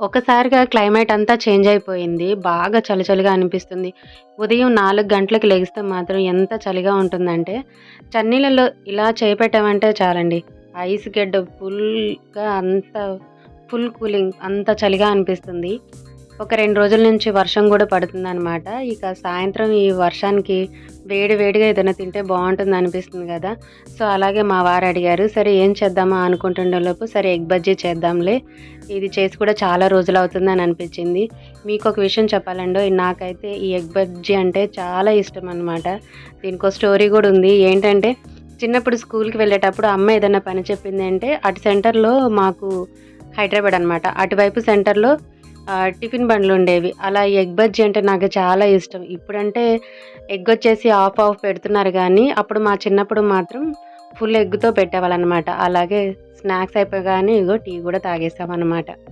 ఒకసారిగా క్లైమేట్ అంతా చేంజ్ అయిపోయింది. బాగా చలిచలిగా అనిపిస్తుంది. ఉదయం నాలుగు గంటలకు లెగిస్తే మాత్రం ఎంత చలిగా ఉంటుందంటే, చన్నీళ్ళలో ఇలా చేపెట్టామంటే చాలండి. ఐస్ గడ్డ ఫుల్‌గా అంత ఫుల్ కూలింగ్ అంత చలిగా అనిపిస్తుంది. ఒక రెండు రోజుల నుంచి వర్షం కూడా పడుతుందనమాట. ఇక సాయంత్రం ఈ వర్షానికి వేడి వేడిగా ఏదైనా తింటే బావుంటుందనిపిస్తుంది కదా సో, అలాగే మా వారు అడిగారు. సరే ఏం చేద్దామా అనుకుంటుండేలోపు సరే ఎగ్ బజ్జీ చేద్దాంలే. ఇది చేసి కూడా చాలా రోజులు అవుతుంది అని అనిపించింది. మీకు ఒక విషయం చెప్పాలండి నాకైతే ఈ ఎగ్ బజ్జీ అంటే చాలా ఇష్టం అనమాట దీనికో స్టోరీ కూడా ఉంది. ఏంటంటే చిన్నప్పుడు స్కూల్‌కి వెళ్ళేటప్పుడు అమ్మ ఏదైనా పని చెప్పింది అంటే అటు సెంటర్‌లో మాకు హైదరాబాద్ అనమాట. అటువైపు సెంటర్‌లో టిఫిన్ బండ్లు ఉండేవి అలా ఎగ్ బజ్జీ అంటే నాకు చాలా ఇష్టం. ఇప్పుడంటే ఎగ్ వచ్చేసి హాఫ్ ఆఫ్ పెడుతున్నారు కానీ అప్పుడు మా చిన్నప్పుడు మాత్రం ఫుల్ ఎగ్‌తో పెట్టేవాళ్ళనమాట. అలాగే స్నాక్స్ అయిపోగానే ఇగో టీ కూడా తాగేసామన్నమాట